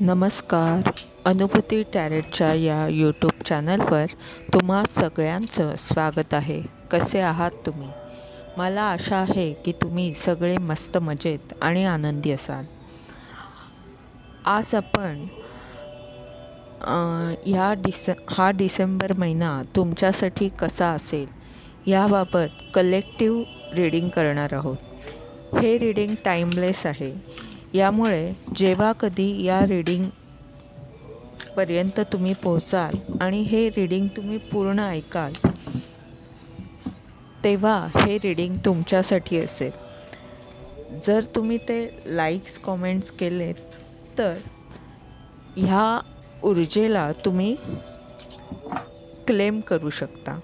नमस्कार. अनुभूती टॅरेटच्या या यूट्यूब चॅनलवर तुम्हा सगळ्यांचं स्वागत आहे. कसे आहात तुम्ही? मला आशा आहे की तुम्ही सगळे मस्त मजेत आणि आनंदी असाल. आज आपण ह्या डिसे हा डिसेंबर महिना तुमच्यासाठी कसा असेल याबाबत कलेक्टिव्ह रीडिंग करणार आहोत. हे रीडिंग टाईमलेस आहे. यामुळे जेव्हा कधी या रीडिंगपर्यंत तुम्ही पोहोचाल आणि हे रीडिंग तुम्ही पूर्ण ऐकाल तेव्हा हे रीडिंग तुमच्यासाठी असेल. जर तुम्ही ते लाईक्स कॉमेंट्स केलेत तर ह्या ऊर्जेला तुम्ही क्लेम करू शकता.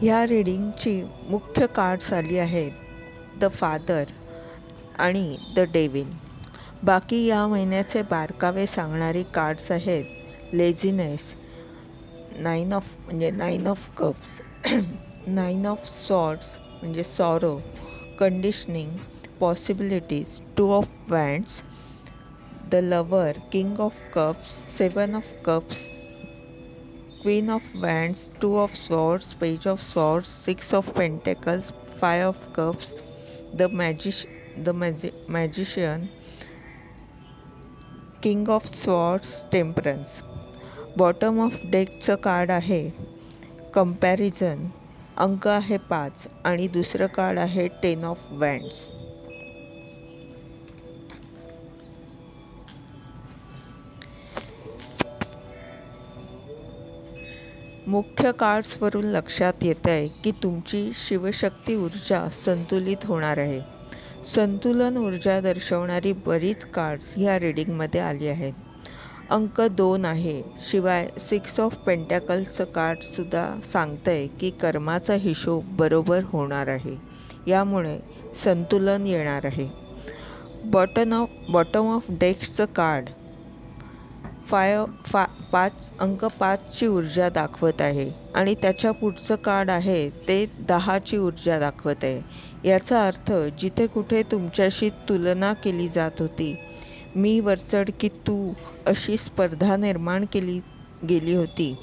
ह्या रीडिंगची मुख्य कार्ड्स आली आहेत द फादर आणि द डेविन बाकी या महिन्याचे बारकावे सांगणारी कार्ड्स आहेत लेझिनेस नाईन ऑफ म्हणजे nine of cups nine of swords म्हणजे sorrow conditioning possibilities two of wands the lover king of cups seven of cups Queen of wands two of Swords, page of Swords, six of pentacles five of cups the magic the magi magician king of swords temperance bottom of डेकचं card आहे comparison अंक आहे पाच आणि दुसरं card आहे ten of वँड्स मुख्य कार्ड्सवरून लक्षात येत आहे की तुमची शिवशक्ती ऊर्जा संतुलित होणार आहे. संतुलन ऊर्जा दर्शवणारी बरीच कार्ड्स ह्या रीडिंगमध्ये आली आहेत. अंक दोन आहे. शिवाय सिक्स ऑफ पेंटॅकल्सचं कार्डसुद्धा सांगतं आहे की कर्माचा हिशोब बरोबर होणार आहे. यामुळे संतुलन येणार आहे. बॉटन ऑफ बॉटम ऑफ डेस्कचं कार्ड. फाय फा पाच अंक पाचची ऊर्जा दाखवत आहे आणि त्याच्या पुढचं कार्ड आहे ते दहाची ऊर्जा दाखवत आहे. याचा अर्थ जिथे कुठे तुमच्याशी तुलना केली जात होती मी वरचढ की तू अशी स्पर्धा निर्माण केली गेली होती.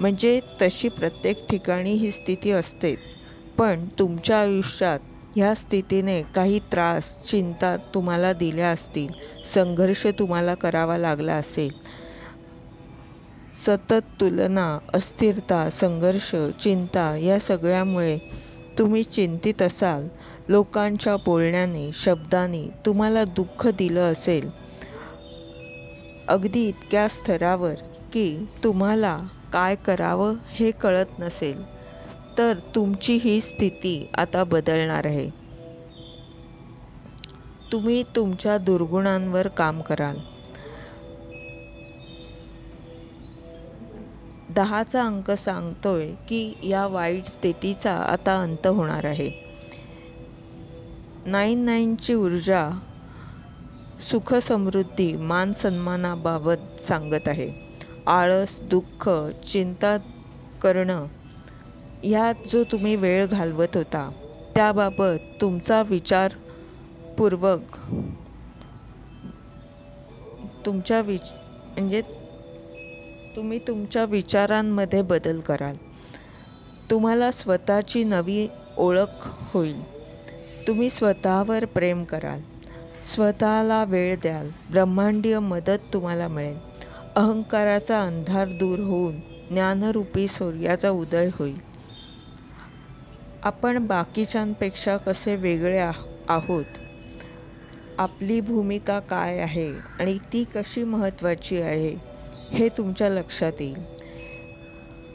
म्हणजे तशी प्रत्येक ठिकाणी ही स्थिती असतेच. पण तुमच्या आयुष्यात ह्या स्थितीने काही त्रास चिंता तुम्हाला दिल्या असतील संघर्ष तुम्हाला करावा लागला असेल. सतत तुलना अस्थिरता संघर्ष चिंता या सगळ्यामुळे तुम्ही चिंतित असाल. लोकांच्या बोलण्याने शब्दाने तुम्हाला दुःख दिलं असेल. अगदी इतक्या स्तरावर की तुम्हाला काय करावं हे कळत नसेल. तर तुमची ही स्थिती आता बदलणार आहे. तुम्ही तुमच्या दुर्गुणांवर काम कराल. दहाचा अंक सांगतोय की या वाईट स्थितीचा आता अंत होणार आहे. नाईन नाईनची ऊर्जा सुख समृद्धी मान सन्मानाबाबत सांगत आहे. आळस दुःख चिंता करणं ह्यात जो तुम्ही वेळ घालवत होता त्याबाबत तुमचा विचारपूर्वक तुमच्या विच म्हणजे तुम्ही तुमच्या विचारांमध्ये बदल कराल. तुम्हाला स्वतःची नवी ओळख होईल. तुम्ही स्वतःवर प्रेम कराल. स्वतःला वेळ द्याल. ब्रह्मांडीय मदत तुम्हाला मिळेल. अहंकाराचा अंधार दूर होऊन ज्ञानरूपी सूर्याचा उदय होईल. आपण बाकीच्यांपेक्षा कसे वेगळे आह आहोत? आपली भूमिका काय आहे आणि ती कशी महत्त्वाची आहे? हे तुमच्या लक्षात येईल.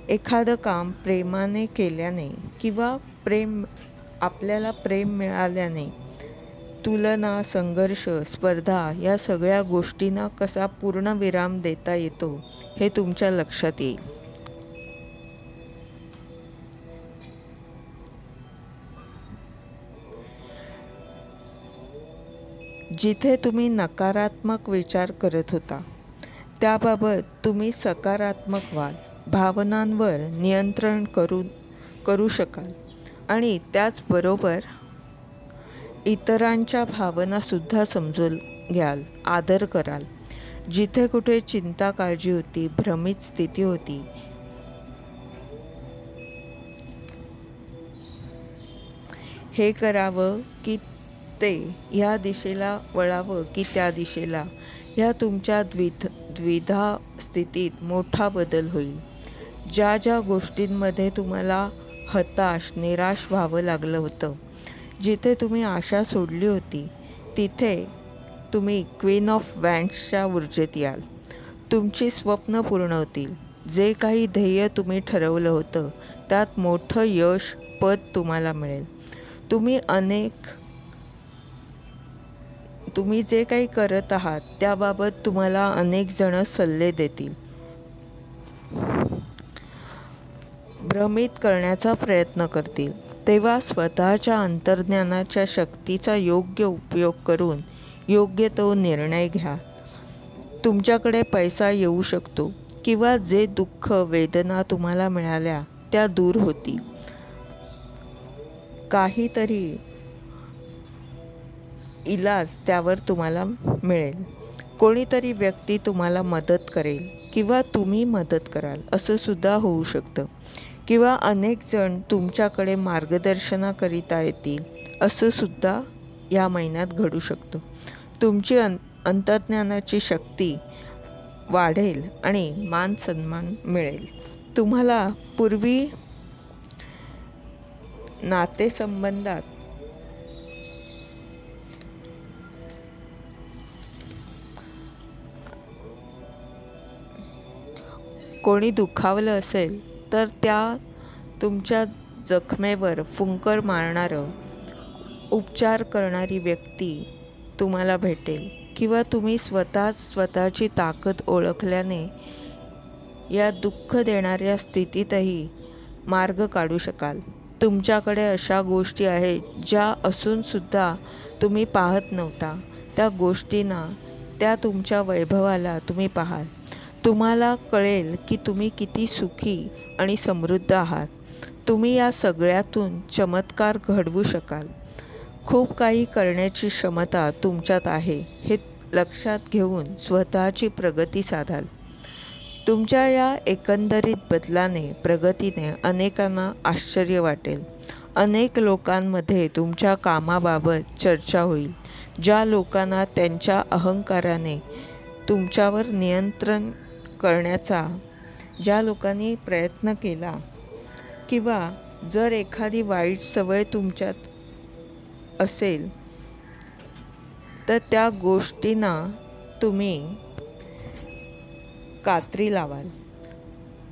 एखादं काम प्रेमाने केल्याने किंवा प्रेम आपल्याला प्रेम मिळाल्याने तुलना संघर्ष स्पर्धा या सगळ्या गोष्टींना कसा पूर्ण विराम देता येतो हे तुमच्या लक्षात येईल. जिथे तुम्ही नकारात्मक विचार करत होता त्याबाबत तुम्ही सकारात्मक व्हाल. भावनांवर नियंत्रण करू करू शकाल. आणि त्याचबरोबर इतरांच्या भावनासुद्धा समजून घ्याल आदर कराल. जिथे कुठे चिंता काळजी होती भ्रमित स्थिती होती हे करावं की ते ह्या दिशेला वळावं की त्या दिशेला. ह्या तुमच्या द्विध द्विधा स्थितीत मोठा बदल होईल. ज्या ज्या गोष्टींमध्ये तुम्हाला हताश निराश व्हावं लागलं होतं जिथे तुम्ही आशा सोडली होती तिथे तुम्ही क्वीन ऑफ वँड्सच्या ऊर्जेत याल. तुमची स्वप्न पूर्ण होतील. जे काही ध्येय तुम्ही ठरवलं होतं त्यात मोठं यश पद तुम्हाला मिळेल. तुम्ही अनेक तुम्ही जे काही करत आहात त्याबाबत तुम्हाला अनेक जण सल्ले देतील. भ्रमित करण्याचा प्रयत्न करतील. तेव्हा स्वतःच्या अंतर्ज्ञानाच्या शक्तीचा योग्य उपयोग करून योग्य तो निर्णय घ्या. तुमच्याकडे पैसा येऊ शकतो किंवा जे दुःख वेदना तुम्हाला मिळाल्या त्या दूर होतील. काहीतरी इलाज त्यावर तुम्हाला मिळेल. कोणीतरी व्यक्ती तुम्हाला मदत करेल किंवा तुम्ही मदत कराल असं सुद्धा होऊ शकतं. किंवा अनेक जण तुमच्याकडे मार्गदर्शनाकरिता येतील असं सुद्धा या महिन्यात घडू शकतं. तुमची अं अंतर्ज्ञानाची शक्ती वाढेल आणि मान सन्मान मिळेल. तुम्हाला पूर्वी नातेसंबंधात कोणी दुखावलं असेल तर त्या तुमच्या जखमेवर फुंकर मारणारं उपचार करणारी व्यक्ती तुम्हाला भेटेल. किंवा तुम्ही स्वतःच स्वतःची ताकद ओळखल्याने या दुःख देणाऱ्या स्थितीतही मार्ग काढू शकाल. तुमच्याकडे अशा गोष्टी आहेत ज्या असूनसुद्धा तुम्ही पाहत नव्हता. त्या गोष्टींना त्या तुमच्या वैभवाला तुम्ही पाहाल. तुम्हाला कळेल की तुम्ही किती सुखी आणि समृद्ध आहात. तुम्ही या सगळ्यातून चमत्कार घडवू शकाल. खूप काही करण्याची क्षमता तुमच्यात आहे हे लक्षात घेऊन स्वतःची प्रगती साधाल. तुमच्या या एकंदरीत बदलाने प्रगतीने अनेकांना आश्चर्य वाटेल. अनेक लोकांमध्ये तुमच्या कामाबाबत चर्चा होईल ज्या लोकांना त्यांच्या अहंकाराने तुमच्यावर नियंत्रण करण्याचा ज्या लोकांनी प्रयत्न केला किंवा जर एखादी वाईट सवय तुमच्यात असेल तर त्या गोष्टींना तुम्ही कात्री लावाल.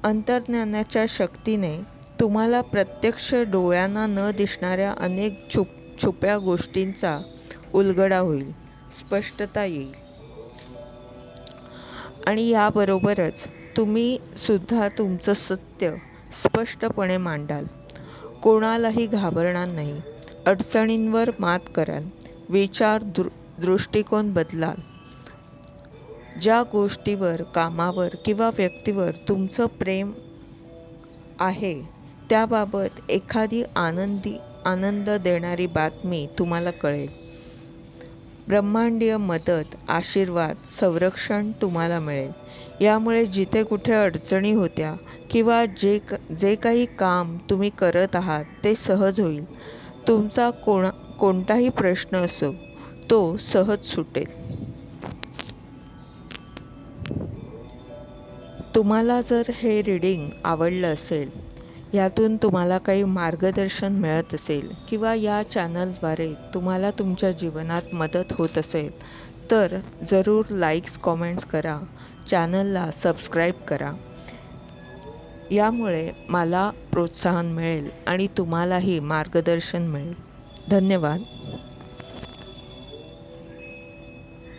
अंतर्ज्ञानाच्या शक्तीने तुम्हाला प्रत्यक्ष डोळ्यांना न दिसणाऱ्या अनेक छुप छुप्या गोष्टींचा उलगडा होईल स्पष्टता येईल. आणि याबरोबरच तुम्ही सुद्धा तुमचं सत्य स्पष्टपणे मांडाल. कोणालाही घाबरणार नाही. अडचणींवर मात कराल. विचार दृ दृष्टिकोन बदलाल. ज्या गोष्टीवर कामावर किंवा व्यक्तीवर तुमचं प्रेम आहे त्याबाबत एखादी आनंदी आनंद देणारी बातमी तुम्हाला कळेल. ब्रह्मांडीय मदत आशीर्वाद संरक्षण तुम्हाला मिळेल. यामुळे जिथे कुठे अडचणी होत्या किंवा जे क जे काही काम तुम्ही करत आहात ते सहज होईल. तुमचा कोणा कोणताही प्रश्न असो तो सहज सुटेल. तुम्हाला जर हे रीडिंग आवडलं असेल यातून तुम्हाला काही मार्गदर्शन मिळत असेल किंवा या चॅनलद्वारे तुम्हाला तुमच्या जीवनात मदत होत असेल तर जरूर लाईक्स कॉमेंट्स करा. चॅनलला सबस्क्राईब करा. यामुळे मला प्रोत्साहन मिळेल आणि तुम्हालाही मार्गदर्शन मिळेल. धन्यवाद.